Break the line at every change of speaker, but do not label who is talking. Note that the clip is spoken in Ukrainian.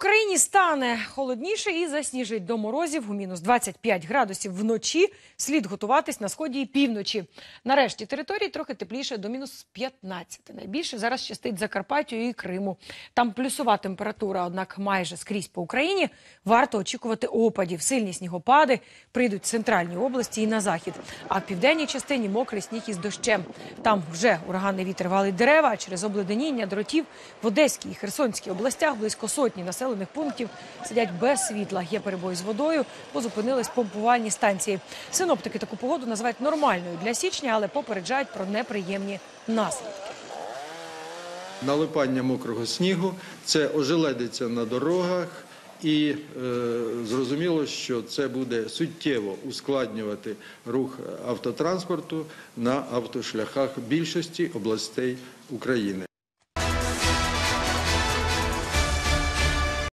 Україні стане холодніше і засніжить до морозів у мінус 25 градусів вночі. Слід готуватись на сході і півночі. Нарешті території трохи тепліше до мінус 15. Найбільше зараз щастить Закарпаттю і Криму. Там плюсова температура, однак майже скрізь по Україні варто очікувати опадів. Сильні снігопади прийдуть в центральній області і на захід. А в південній частині мокрий сніг із дощем. Там вже ураганний вітер валить дерева, а через обледеніння дротів в Одеській і Херсонській областях близько сотні населених пунктів сидять без світла. Є перебої з водою, бо зупинились помпувальні станції. Синоптики таку погоду називають нормальною для січня, але попереджають про неприємні наслідки.
налипання мокрого снігу, це ожеледиться на дорогах, і е, зрозуміло, що це буде суттєво ускладнювати рух автотранспорту на автошляхах більшості областей України.